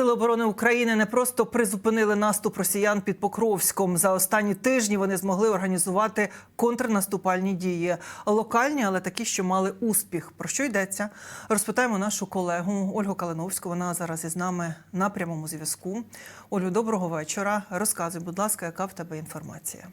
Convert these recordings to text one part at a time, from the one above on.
Сили оборони України не просто призупинили наступ росіян під Покровськом. За останні тижні вони змогли організувати контрнаступальні дії. Локальні, але такі, що мали успіх. Про що йдеться? Розпитаємо нашу колегу Ольгу Калиновську. Вона зараз із нами на прямому зв'язку. Олю, доброго вечора. Розказуй, будь ласка, яка в тебе інформація?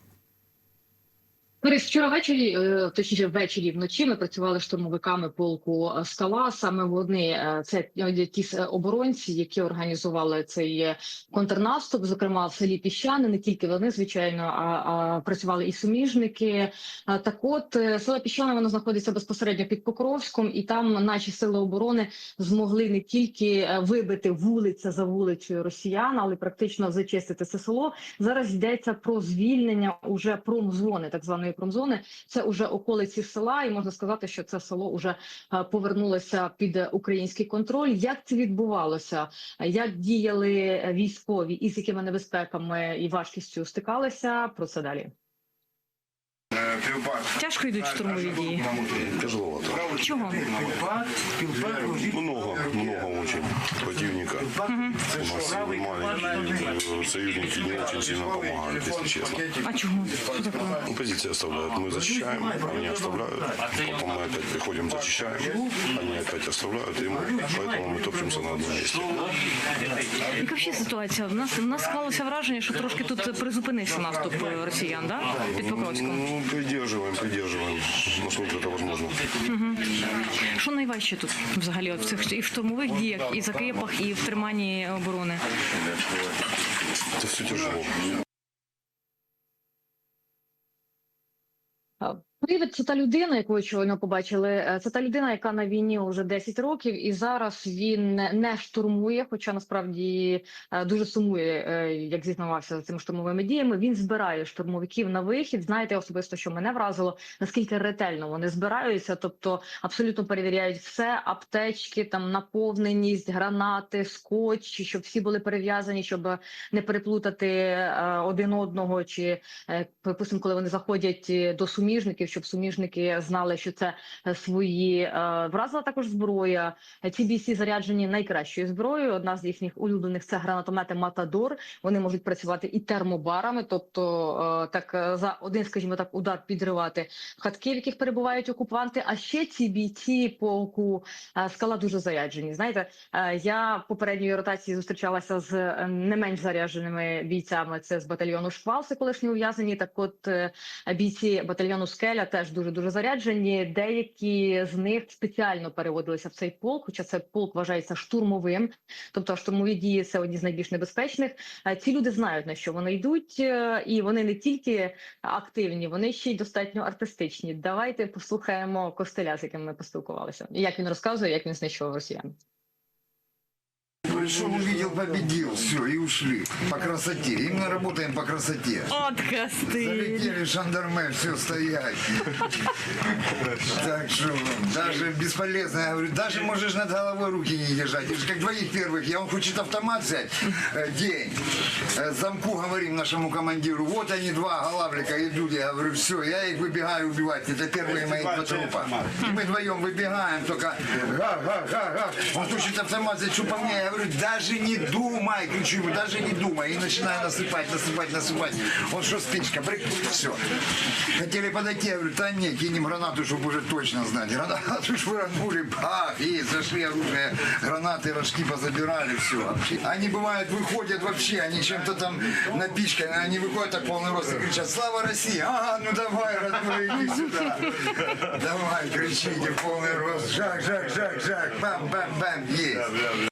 Вчора ввечері, е, точніше ввечері вночі, ми працювали штурмовиками полку е, «Скала». Саме вони е, це ті оборонці, які організували цей контрнаступ, зокрема в селі Піщани. Не тільки вони, звичайно, а, а працювали і суміжники. Так, от село Піщане воно знаходиться безпосередньо під Покровськом, і там наші сили оборони змогли не тільки вибити вулиця за вулицею росіян, але практично зачистити це село. Зараз йдеться про звільнення уже промзони, так званої промзони. Це уже околиці села, і можна сказати, що це село вже е, повернулося під український контроль. Як це відбувалося? Як діяли військові і з якими небезпеками і важкістю стикалися? Про це далі. Тяжко йдуть штурмові дії. Тяжеловато. Чого? Много, много очень противника. У нас маленькие союзники не очень сильно помогают, если честно. А чого? Що таке? Ну, Позиции оставляют. Мы защищаем, они оставляют. Потом мы опять приходим, зачищаем. Они опять оставляют, и мы, поэтому мы топчемся на одном месте. Яка взагалі ситуація? В нас, в нас склалося враження, що трошки тут призупинився наступ е, росіян, да? Під Покровськом. Ну, придерживаем, придерживаем, насколько это возможно. Що найважче тут взагалі в цих і в штурмових діях, і закріпах, і в триманні оборони? Це все тяжело. Привід це та людина, яку ви щойно побачили. Е, Це та людина, яка на війні вже 10 років, і зараз він не- штурмує, хоча насправді е, дуже сумує, е, як зізнавався за цими штурмовими діями. Він збирає штурмовиків на вихід. Знаєте, особисто, що мене вразило, наскільки ретельно вони збираються, тобто абсолютно перевіряють все, аптечки, там наповненість, гранати, скотч, щоб всі були перев'язані, щоб не переплутати один одного чи припустимо, коли вони заходять до суміжників, щоб суміжники знали, що це е, свої Е, вразила також зброя. Ці бійці заряджені найкращою зброєю. Одна з їхніх улюблених це гранатомети Матадор. Вони можуть працювати і термобарами, тобто е, так за один, скажімо так, удар підривати хатки, в яких перебувають окупанти. А ще ці бійці полку скала дуже заряджені. Знаєте, я попередньої ротації зустрічалася з не менш зарядженими бійцями. Це з батальйону Шквал, колишні ув'язані. Так, от бійці батальйону Скеля теж дуже дуже заряджені. Деякі з них спеціально переводилися в цей полк, хоча цей полк вважається штурмовим, тобто штурмові дії це одні з найбільш небезпечних. Е, Ці люди знають на що вони йдуть, е, і вони не тільки активні, вони ще й достатньо артистичні. Давайте послухаємо Костеля, з яким ми поспілкувалися. Як він розказує, як він знищував росіян. Пришел, увидел, победил, все, и ушли. По красоте. Именно работаем по красоте. От касти. Залетели жандармы, все, стоять. Так что, даже бесполезно. Я говорю, даже можешь над головой руки не держать. Это же как двоих первых. Я он хочет автомат взять. Э, День. Э, Замку говорим нашему командиру. Вот они два голавлика идут. Я говорю, все, я их выбегаю убивать. Это первые мои два трупа. И мы вдвоем выбегаем, только га-га-га-га. Он хочет автомат взять, что по мне. Я говорю, даже не думай, кричу ему, даже не думай. И начинаю насыпать, насыпать, насыпать. Он что, спичка, брык, все. Хотели подойти, я говорю, да не, кинем гранату, чтобы уже точно знать. Гранату швырнули, бах, и зашли оружие, гранаты, рожки позабирали, все. Они бывают, выходят вообще, они чем-то там напичканы, они выходят так полный рост и кричат, слава России, ага, ну давай, родной, иди сюда. Давай, кричите, полный рост, жак, жак, жак, жак, бам, бам, бам, есть.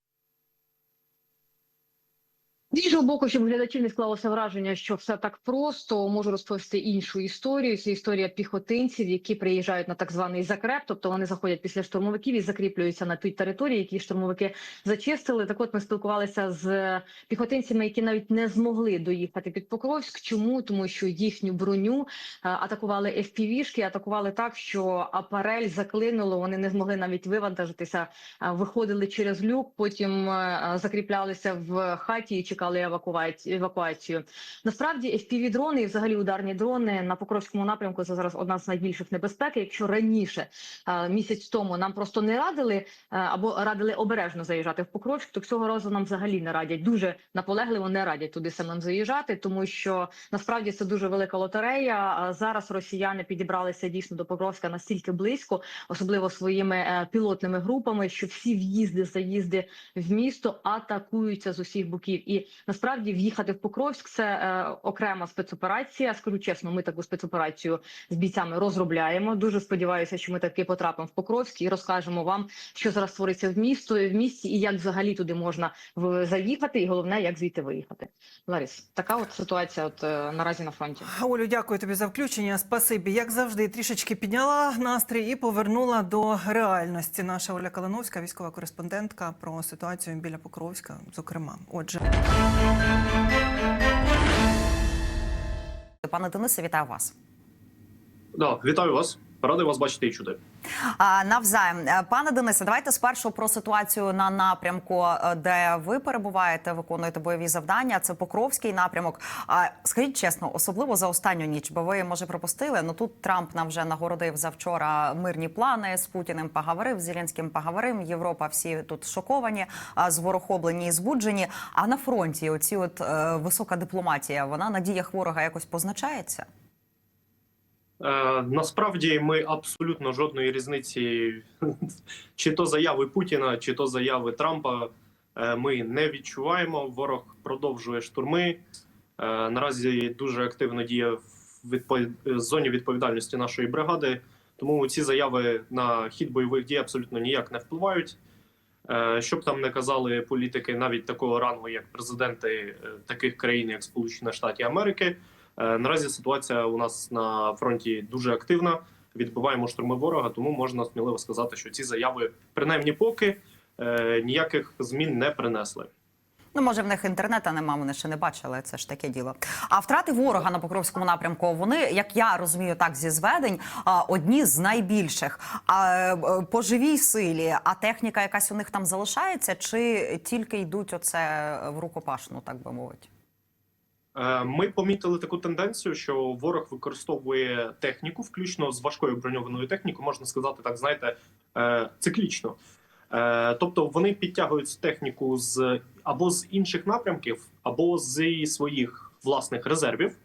Іншого боку, щоб у глядачів не склалося враження, що все так просто, можу розповісти іншу історію. Це історія піхотинців, які приїжджають на так званий закреп, тобто вони заходять після штурмовиків і закріплюються на тій території, які штурмовики зачистили. Так, от ми спілкувалися з піхотинцями, які навіть не змогли доїхати під Покровськ. Чому тому, що їхню броню е, атакували FPV-шки, атакували так, що апарель заклинуло. Вони не змогли навіть вивантажитися, е, виходили через люк, потім е, закріплялися в хаті і чекали евакуацію. Насправді fpv дрони і взагалі ударні дрони на Покровському напрямку це зараз одна з найбільших небезпек. Якщо раніше місяць тому нам просто не радили або радили обережно заїжджати в Покровськ, то цього разу нам взагалі не радять. Дуже наполегливо не радять туди самим заїжджати, тому що насправді це дуже велика лотерея. Зараз росіяни підібралися дійсно до Покровська настільки близько, особливо своїми е, пілотними групами, що всі в'їзди, заїзди в місто атакуються з усіх боків. І насправді в'їхати в Покровськ це е, окрема спецоперація. Скажу чесно, ми таку спецоперацію з бійцями розробляємо. Дуже сподіваюся, що ми таки потрапимо в Покровськ і розкажемо вам, що зараз твориться в місто в місті, і як взагалі туди можна в- заїхати, і головне, як звідти виїхати. Ларіс, така от ситуація, от е, наразі на фронті. Олю, дякую тобі за включення. Спасибі. Як завжди, трішечки підняла настрій і повернула до реальності. Наша Оля Калиновська, військова кореспондентка, про ситуацію біля Покровська. Зокрема, отже. Пане Денисе, вітаю вас. Да, вітаю вас. Радий вас бачити і чути. А, навзаєм, Е, пане Денисе, давайте спершу про ситуацію на напрямку, е, де ви перебуваєте, виконуєте бойові завдання. Це Покровський напрямок. А скажіть чесно, особливо за останню ніч, бо ви може пропустили. Ну тут Трамп нам вже нагородив завчора мирні плани з Путіним. Поговорив з Зеленським поговорив. Європа всі тут шоковані, а, зворохоблені і збуджені. А на фронті оці от е, висока дипломатія, вона на діях ворога якось позначається. Е, насправді ми абсолютно жодної різниці, чи то заяви Путіна, чи то заяви Трампа. е, Ми не відчуваємо. Ворог продовжує штурми. Е, Наразі дуже активно діє в відпо- зоні відповідальності нашої бригади. Тому ці заяви на хід бойових дій абсолютно ніяк не впливають. Е, Що б там не казали політики, навіть такого рангу, як президенти таких країн, як Сполучені Штати Америки. Е, Наразі ситуація у нас на фронті дуже активна. Відбиваємо штурми ворога, тому можна сміливо сказати, що ці заяви, принаймні поки, е, ніяких змін не принесли. Ну, може, в них інтернету нема, вони ще не бачили. Це ж таке діло. А втрати ворога на Покровському напрямку, вони, як я розумію, так зі зведень, одні з найбільших. А е, по живій силі, а техніка якась у них там залишається, чи тільки йдуть оце в рукопашну, так би мовити? Е, Ми помітили таку тенденцію, що ворог використовує техніку, включно з важкою броньованою технікою, можна сказати, так знаєте, е, циклічно. Е, Тобто вони підтягують цю техніку з або з інших напрямків, або зі своїх власних резервів.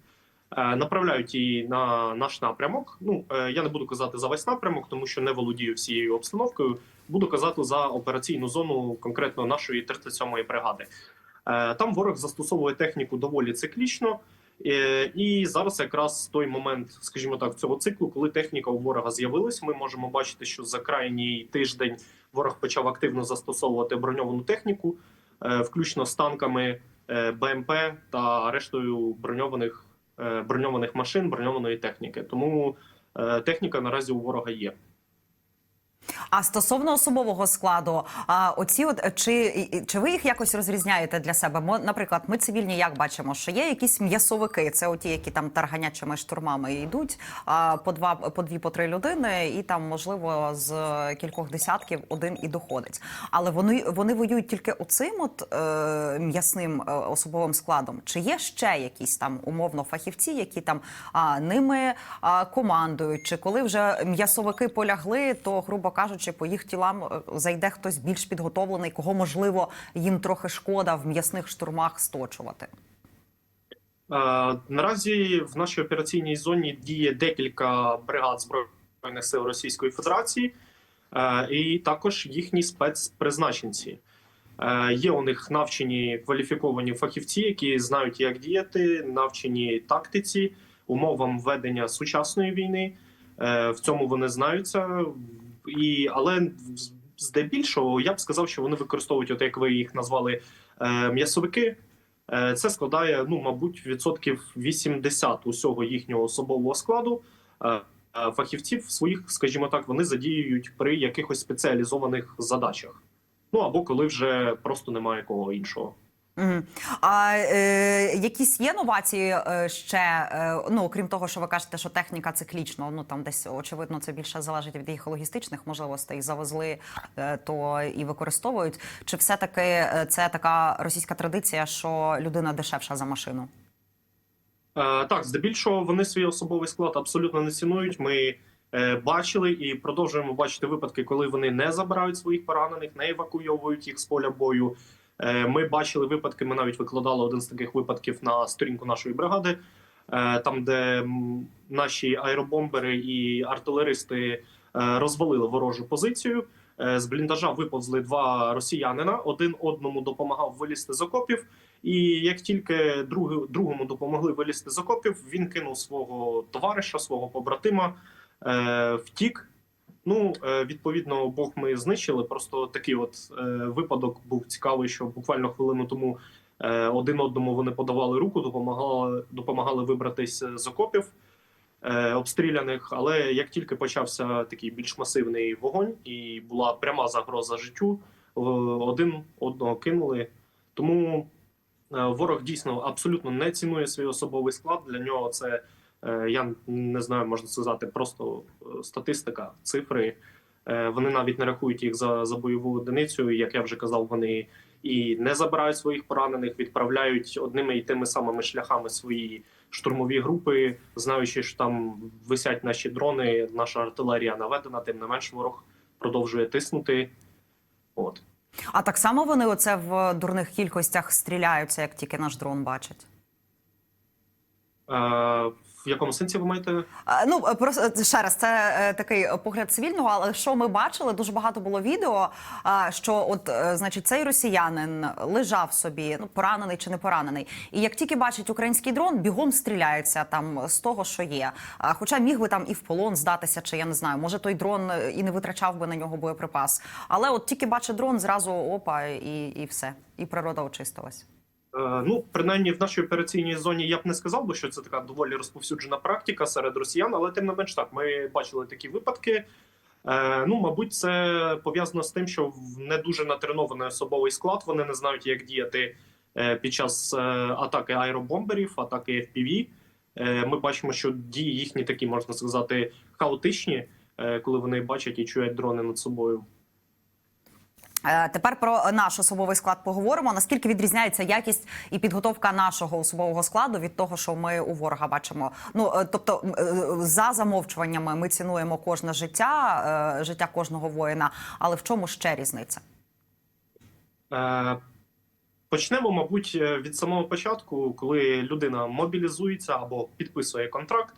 Направляють її на наш напрямок. Ну я не буду казати за весь напрямок, тому що не володію всією обстановкою. Буду казати за операційну зону конкретно нашої 37-ї бригади. Е, Там ворог застосовує техніку доволі циклічно, Е, і зараз якраз той момент, скажімо так, цього циклу, коли техніка у ворога з'явилась, ми можемо бачити, що за крайній тиждень ворог почав активно застосовувати броньовану техніку, е, включно з танками БМП та рештою броньованих броньованих машин, броньованої техніки. Тому техніка наразі у ворога є. А стосовно особового складу, а оці от чи, чи ви їх якось розрізняєте для себе? Мо, наприклад, ми цивільні як бачимо, що є якісь м'ясовики, це оті, які там тарганячими штурмами йдуть, а по два, по дві, по три людини, і там можливо з кількох десятків один і доходить. Але вони вони воюють тільки оцим от е, м'ясним е, особовим складом. Чи є ще якісь там умовно фахівці, які там а, ними а, командують? Чи коли вже м'ясовики полягли, то грубо кажучи, по їх тілам е, зайде хтось більш підготовлений, кого можливо їм трохи шкода в м'ясних штурмах сточувати? Е, Наразі в нашій операційній зоні діє декілька бригад збройних сил Російської Федерації, е, і також їхні спецпризначенці. Є у них навчені кваліфіковані фахівці, які знають, як діяти, навчені тактиці, умовам ведення сучасної війни. В цьому вони знаються. І, але здебільшого я б сказав, що вони використовують, от як ви їх назвали, е, м'ясовики. Е, Це складає, ну, мабуть, відсотків 80 усього їхнього особового складу. Е, Фахівців своїх, скажімо так, вони задіюють при якихось спеціалізованих задачах. Ну або коли вже просто немає кого іншого. А е, якісь є новації е, ще, е, ну окрім того, що ви кажете, що техніка циклічно, ну там десь очевидно це більше залежить від їх логістичних можливостей. Завезли е, то і використовують. Чи все таки це така російська традиція, що людина дешевша за машину? Е, Так, здебільшого вони свій особовий склад абсолютно не цінують. Ми е, бачили і продовжуємо бачити випадки, коли вони не забирають своїх поранених, не евакуйовують їх з поля бою. Е, Ми бачили випадки. Ми навіть викладали один з таких випадків на сторінку нашої бригади, е, там, де наші аеробомбери і артилеристи е, розвалили ворожу позицію. З бліндажа виповзли два росіянина. Один одному допомагав вилізти з окопів. І як тільки друг, другому допомогли вилізти з окопів, він кинув свого товариша, свого побратима, втік. Ну, е, відповідно, обох ми знищили. Просто такий от е, випадок був цікавий, що буквально хвилину тому е, один одному вони подавали руку, допомагали, допомагали вибратись з окопів обстріляних. Але як тільки почався такий більш масивний вогонь і була пряма загроза життю, один одного кинули. Тому Ворог дійсно абсолютно не цінує свій особовий склад. Для нього це я не знаю, можна сказати, просто е, статистика, цифри. Е, Вони навіть не рахують їх за, за бойову одиницю. Як я вже казав, вони і не забирають своїх поранених, відправляють одними і тими самими шляхами свої штурмові групи, знаючи, що там висять наші дрони, наша артилерія наведена. Тим не менш, ворог продовжує тиснути. От. А так само вони оце в дурних кількостях стріляються, як тільки наш дрон бачать. Е, в якому сенсі ви маєте? Ну е, просто е, ще раз, це е, такий погляд цивільного. Але що ми бачили, дуже багато було відео. Що, от, значить, цей росіянин лежав собі, ну поранений чи не поранений, і як тільки бачить український дрон, бігом стріляється там з того, що є. Хоча міг би там і в полон здатися, чи я не знаю, може той дрон і не витрачав би на нього боєприпас. Але от тільки бачить дрон, зразу опа, і, і все, і природа очистилась. Е, Ну, принаймні, в нашій операційній зоні я б не сказав би, що це така доволі розповсюджена практика серед росіян, але тим не менш так, ми бачили такі випадки. Е, Ну, мабуть, це пов'язано з тим, що в не дуже натренований особовий склад. Вони не знають, як діяти е, під час атаки аеробомберів, атаки FPV. Ми бачимо, що дії їхні такі можна сказати хаотичні, коли вони бачать і чують дрони над собою. Е, Тепер про наш особовий склад поговоримо. Наскільки відрізняється якість і підготовка нашого особового складу від того, що ми у ворога бачимо? Ну е, тобто, е, за замовчуваннями ми цінуємо кожне життя, життя кожного воїна. Але в чому ще різниця? Почнемо, мабуть, від самого початку, коли людина мобілізується або підписує контракт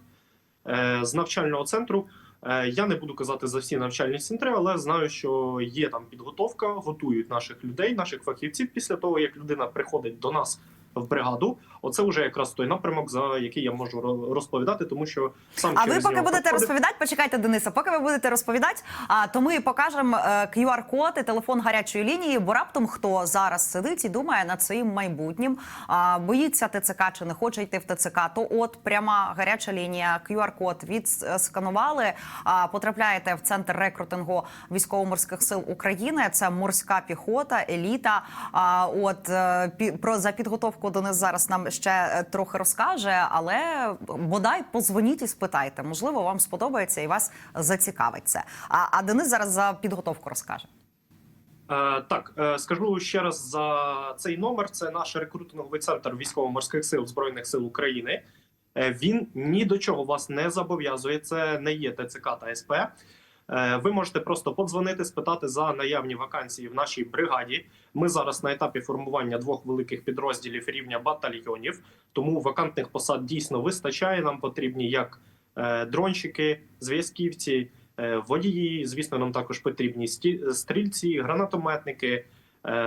з навчального центру. Е, Я не буду казати за всі навчальні центри, але знаю, що є там підготовка, готують наших людей, наших фахівців після того, як людина приходить до нас в бригаду. Оце вже якраз той напрямок, за який я можу розповідати, тому що сам А ви поки нього будете проходив. розповідати, почекайте, Дениса. Поки ви будете розповідати, а то ми покажемо е, QR-код і телефон гарячої лінії, бо раптом хто зараз сидить і думає над своїм майбутнім, а боїться ТЦК чи не хоче йти в ТЦК, то от пряма гаряча лінія, QR-код відсканували. А потрапляєте в центр рекрутингу військово-морських сил України. Це морська піхота, еліта. А от е, про за підготовку Денис зараз нам ще е, трохи розкаже, але бодай позвоніть і спитайте. Можливо, вам сподобається і вас зацікавить це. А, а Денис зараз за підготовку розкаже. Е, Так, е, скажу ще раз за цей номер. Це наш рекрутинговий центр військово-морських сил збройних сил України. Він ні до чого вас не зобов'язує. Це не є ТЦК та СП. Е, Ви можете просто подзвонити, спитати за наявні вакансії в нашій бригаді. Ми зараз на етапі формування двох великих підрозділів рівня батальйонів, тому вакантних посад дійсно вистачає. Нам потрібні як е, дронщики, зв'язківці, е, водії. Звісно, нам також потрібні стрільці, гранатометники.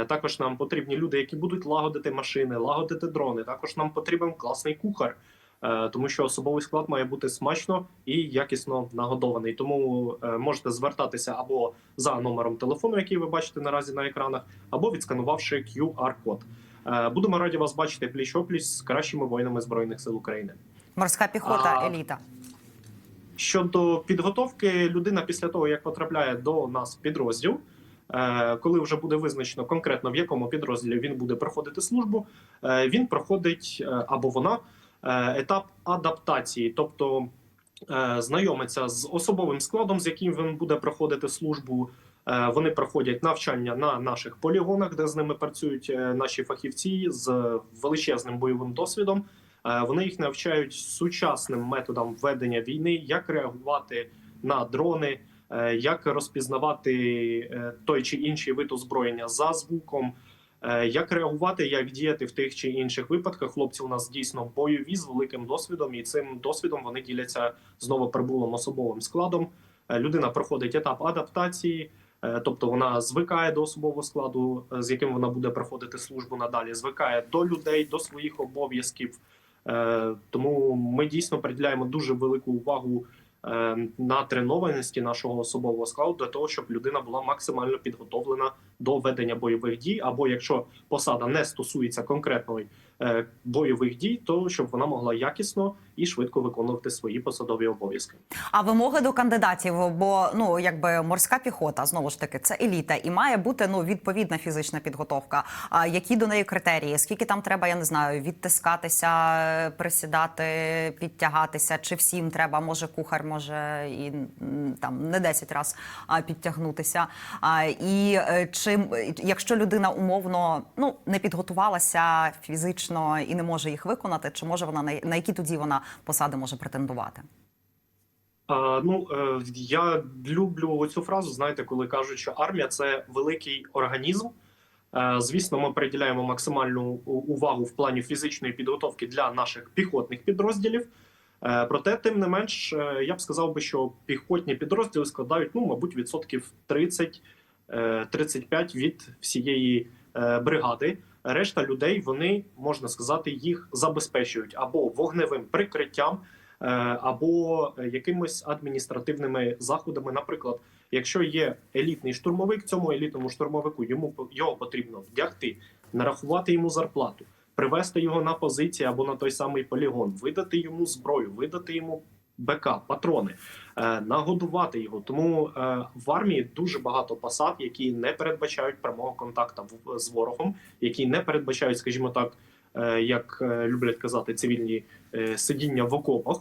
Також нам потрібні люди, які будуть лагодити машини, лагодити дрони. Також нам потрібен класний кухар, тому що особовий склад має бути смачно і якісно нагодований. Тому е, можете звертатися або за номером телефону, який ви бачите наразі на екранах, або відсканувавши QR-код. Е, Будемо раді вас бачити пліч опліч з кращими воїнами збройних сил України. Морська піхота, А, еліта. Щодо підготовки, людина після того, як потрапляє до нас в підрозділ, е, коли вже буде визначено конкретно в якому підрозділі він буде проходити службу, е, він проходить е, або вона е, етап адаптації, тобто е, знайомиться з особовим складом, з яким він буде проходити службу. Е, Вони проходять навчання на наших полігонах, де з ними працюють е, наші фахівці з величезним бойовим досвідом. Е, Вони їх навчають сучасним методам ведення війни, як реагувати на дрони, е, як розпізнавати е, той чи інший вид озброєння за звуком, е, як реагувати, як діяти в тих чи інших випадках. Хлопці у нас дійсно бойові з великим досвідом, і цим досвідом вони діляться з новоприбулим особовим складом. Е, Людина проходить етап адаптації. Е, Тобто вона звикає до особового складу, е, з яким вона буде проходити службу надалі, звикає до людей, до своїх обов'язків. Е, Тому ми дійсно приділяємо дуже велику увагу е, на тренованості нашого особового складу для того, щоб людина була максимально підготовлена до ведення бойових дій. Або якщо посада не стосується конкретної бойових дій, то щоб вона могла якісно і швидко виконувати свої посадові обов'язки. А вимоги до кандидатів, бо ну якби морська піхота знову ж таки це еліта, і має бути ну відповідна фізична підготовка. А які до неї критерії? Скільки там треба, я не знаю, відтискатися, присідати, підтягатися? Чи всім треба? Може, кухар може і там не 10 разів підтягнутися? А, і е, чи м, якщо людина умовно ну не підготувалася фізично і не може їх виконати, чи може вона на, які тоді вона посади може претендувати? А, ну е, я люблю цю фразу. Знаєте, коли кажуть, що армія це великий організм. Е, Звісно, ми приділяємо максимальну увагу в плані фізичної підготовки для наших піхотних підрозділів. Е, Проте, тим не менш, я б сказав би, що піхотні підрозділи складають, ну, мабуть, відсотків 30 е, 35 від всієї бригади. Решта людей вони можна сказати їх забезпечують або вогневим прикриттям, е, або якимись адміністративними заходами. Наприклад, якщо є елітний штурмовик, цьому елітному штурмовику йому його потрібно вдягти, нарахувати йому зарплату, привести його на позиції або на той самий полігон, видати йому зброю, видати йому БК, патрони, нагодувати його. Тому е, в армії дуже багато посад, які не передбачають прямого контакту з ворогом, які не передбачають, скажімо так, е, як е, люблять казати цивільні е, сидіння в окопах.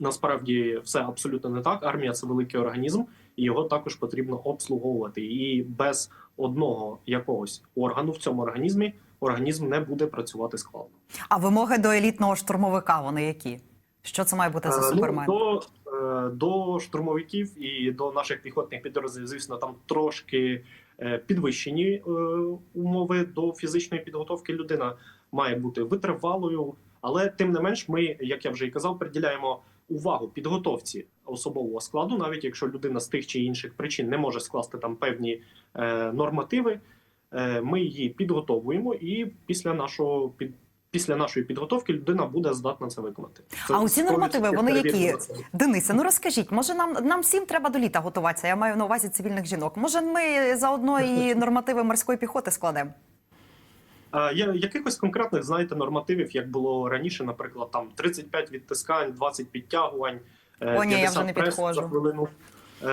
Насправді все абсолютно не так. Армія це великий організм, і його також потрібно обслуговувати. І без одного якогось органу в цьому організмі організм не буде працювати складно. А вимоги до елітного штурмовика вони які? Що це має бути за Е, супермен? Ну, до, е, до штурмовиків і до наших піхотних підрозділів, звісно, там трошки е, підвищені е, умови до фізичної підготовки. Людина має бути витривалою, але тим не менш, ми, як я вже і казав, приділяємо увагу підготовці особового складу, навіть якщо людина з тих чи інших причин не може скласти там певні е, нормативи. е, Ми її підготовуємо, і після нашого під після нашої підготовки людина буде здатна це виконати. Це А оці нормативи, вони які? Денисе, ну розкажіть, може нам нам всім треба до літа готуватися? Я маю на увазі цивільних жінок. Може, ми заодно і нормативи морської піхоти складемо? Є якихось конкретних, знаєте, нормативів, як було раніше, наприклад, там 35 відтискань, 20 підтягувань, е, О, ні, я вже не прес підходжу. за хвилину. Е,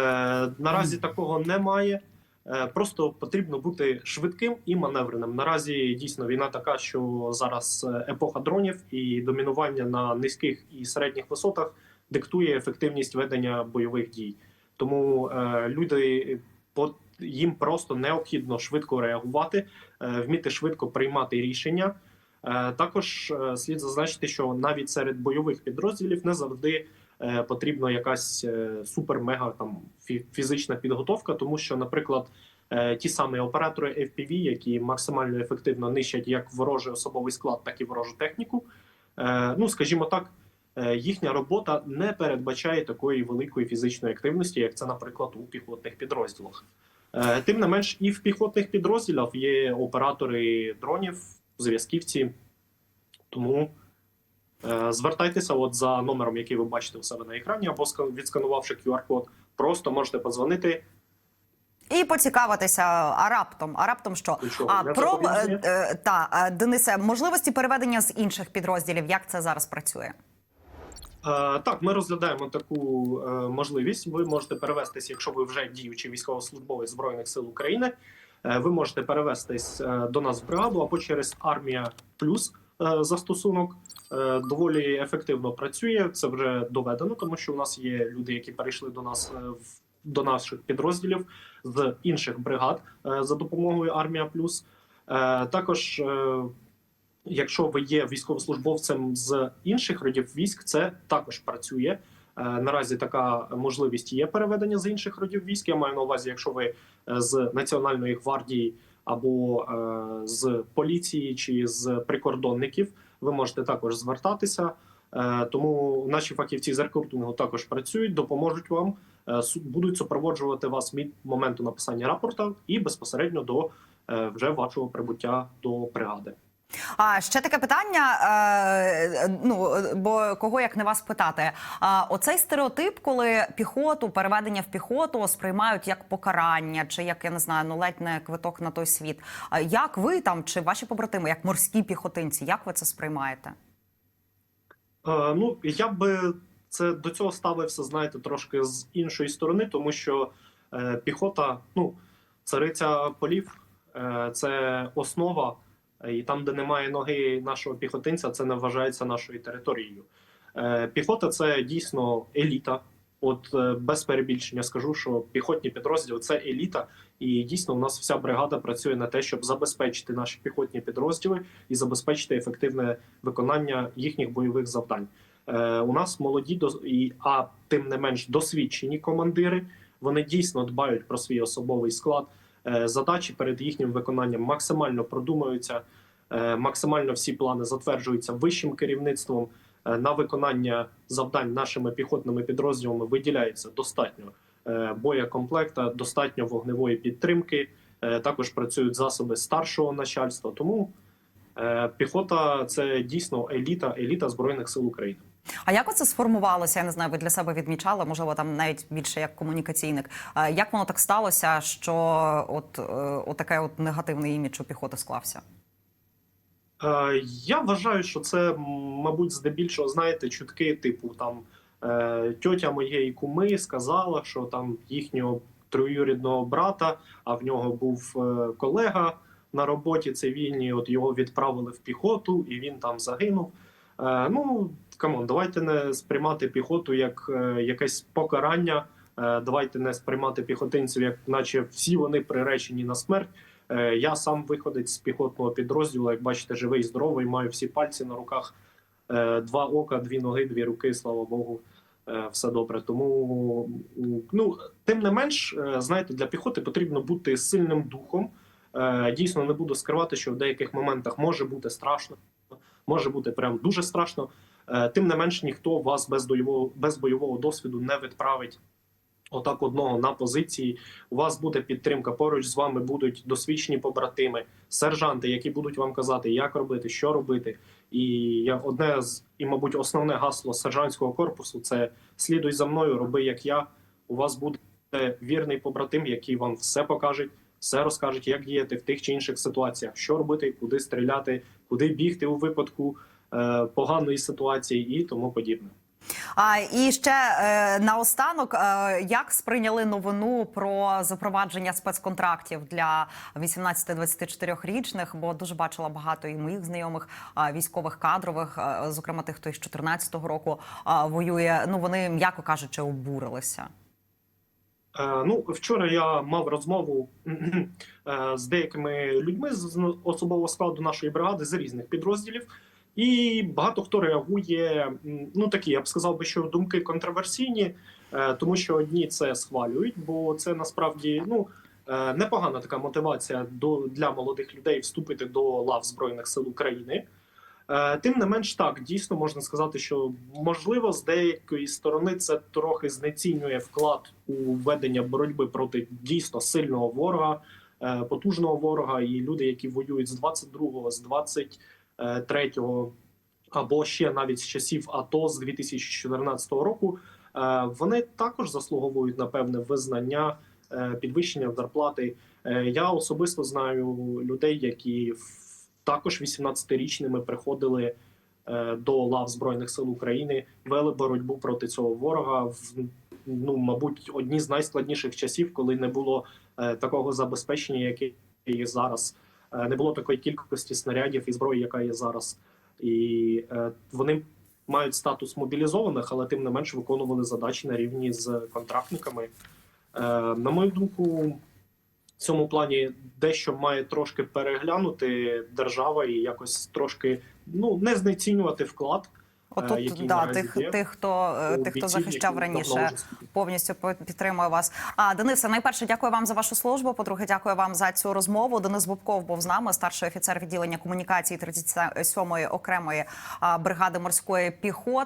наразі такого немає. Е, Просто потрібно бути швидким і маневреним. Наразі дійсно війна така, що зараз е, епоха дронів і домінування на низьких і середніх висотах диктує ефективність ведення бойових дій. Тому е, люди їм просто необхідно швидко реагувати, е, вміти швидко приймати рішення. Е, Також е, слід зазначити, що навіть серед бойових підрозділів не завжди потрібна якась е, супер-мега там фізична підготовка, тому що, наприклад, е, ті самі оператори FPV, які максимально ефективно нищать як ворожий особовий склад, так і ворожу техніку. е, Ну, скажімо так, е, їхня робота не передбачає такої великої фізичної активності, як це, наприклад, у піхотних підрозділах. Е, Тим не менш, і в піхотних підрозділах є оператори дронів, зв'язківці. Тому е, звертайтеся от за номером, який ви бачите у себе на екрані, або відсканувавши QR-код, просто можете подзвонити. І поцікавитися, а раптом, а раптом що? Нічого А про е, е, та е, Денисе, можливості переведення з інших підрозділів, як це зараз працює? Е, Так, ми розглядаємо таку е, можливість. Ви можете перевестись, якщо ви вже діючий військовослужбовець збройних сил України. е, Ви можете перевестись е, до нас в бригаду або через армія плюс е, застосунок. Е, Доволі ефективно працює. Це вже доведено, тому що у нас є люди, які перейшли до нас е, в до наших підрозділів з інших бригад е, за допомогою армія плюс. Е, Також е, Якщо ви є військовослужбовцем з інших родів військ, це також працює. Е, Наразі така можливість є переведення з інших родів військ. Я маю на увазі, якщо ви е, з Національної гвардії або е, з поліції чи з прикордонників, ви можете також звертатися. Е, Тому наші фахівці з рекрутингу також працюють, допоможуть вам, е, будуть супроводжувати вас від моменту написання рапорта і безпосередньо до вже вашого прибуття до бригади. А ще таке питання. Е, ну бо кого як не вас питати? А оцей стереотип, коли піхоту, переведення в піхоту сприймають як покарання, чи як я не знаю, ну ледь не квиток на той світ. А як ви там чи ваші побратими, як морські піхотинці, як ви це сприймаєте? Е, ну, я би це до цього ставився, знаєте, трошки з іншої сторони, тому що е, піхота, ну, цариця полів, е, це основа, і там, де немає ноги нашого піхотинця, це не вважається нашою територією. Е, піхота це дійсно еліта. От е, без перебільшення скажу, що піхотні підрозділи це еліта, і дійсно у нас вся бригада працює на те, щоб забезпечити наші піхотні підрозділи і забезпечити ефективне виконання їхніх бойових завдань. Е, у нас молоді і а тим не менш досвідчені командири. Вони дійсно дбають про свій особовий склад. Е, задачі перед їхнім виконанням максимально продумуються. е, Максимально всі плани затверджуються вищим керівництвом. Е, На виконання завдань нашими піхотними підрозділами виділяється достатньо боєкомплекта, достатньо вогневої підтримки. Також працюють засоби старшого начальства. Тому піхота це дійсно еліта, еліта збройних сил України. А як оце сформувалося? Я не знаю, ви для себе відмічали, можливо, там навіть більше як комунікаційник. Як воно так сталося, що от, е, от таке от негативний імідж у піхоти склався? Е, Я вважаю, що це, мабуть, здебільшого, знаєте, чутки, типу там е, тьотя моєї куми сказала, що там їхнього троюрідного брата, а в нього був колега на роботі цивільній. От його відправили в піхоту, і він там загинув. Ну камон, давайте не сприймати піхоту як е, якесь покарання. Е, Давайте не сприймати піхотинців, як наче всі вони приречені на смерть. Е, Я сам виходець з піхотного підрозділу. Як бачите, живий, здоровий, маю всі пальці на руках, два ока, дві ноги, дві руки. Слава Богу, все добре. Тому ну тим не менш, знаєте, для піхоти потрібно бути сильним духом. Дійсно, не буду скривати, що в деяких моментах може бути страшно, може бути прям дуже страшно. Е, Тим не менш, ніхто вас без бойового без бойового досвіду не відправить. Отак одного на позиції у вас буде підтримка. Поруч з вами будуть досвідчені побратими, сержанти, які будуть вам казати, як робити, що робити. І я одне з і, мабуть, основне гасло сержантського корпусу це слідуй за мною, роби як я. У вас буде вірний побратим, який вам все покаже, все розкаже, як діяти в тих чи інших ситуаціях, що робити, куди стріляти, куди бігти у випадку поганої ситуації і тому подібне. А і ще е, наостанок, е, як сприйняли новину про запровадження спецконтрактів для 18-24 річних? Бо дуже бачила багато і моїх знайомих е, військових кадрових, е, зокрема тих, хто із 14-го року е, воює. Ну вони м'яко кажучи, обурилися. Е, Ну, вчора я мав розмову е, з деякими людьми з особового складу нашої бригади з різних підрозділів, і багато хто реагує. Ну такі, я б сказав би, що думки контроверсійні, е, тому що одні це схвалюють, бо це насправді ну. е, Непогана така мотивація до для молодих людей вступити до лав збройних сил України. Е, Тим не менш, так дійсно можна сказати, що можливо з деякої сторони це трохи знецінює вклад у ведення боротьби проти дійсно сильного ворога, потужного ворога, і люди, які воюють з 22-го, з 23-го, або ще навіть з часів АТО з 2014 року, е, вони також заслуговують на певне визнання, е, підвищення зарплати. Е, Я особисто знаю людей, які також 18-річними приходили е, до лав збройних сил України, вели боротьбу проти цього ворога в ну, мабуть, одні з найскладніших часів, коли не було е, такого забезпечення, яке є зараз. Е, не було такої кількості снарядів і зброї, яка є зараз. І е, вони мають статус мобілізованих, але тим не менш виконували задачі на рівні з контрактниками. Е, на мою думку, в цьому плані дещо має трошки переглянути держава і якось трошки ну не знецінювати вклад. Е, Отут який да, тих, є тих, хто е, тих, хто захищав раніше. Повністю по- підтримую вас. А Денисе, найперше, дякую вам за вашу службу. По-друге, дякую вам за цю розмову. Денис Бубков був з нами, старший офіцер відділення комунікації 37-ї окремої бригади морської піхоти.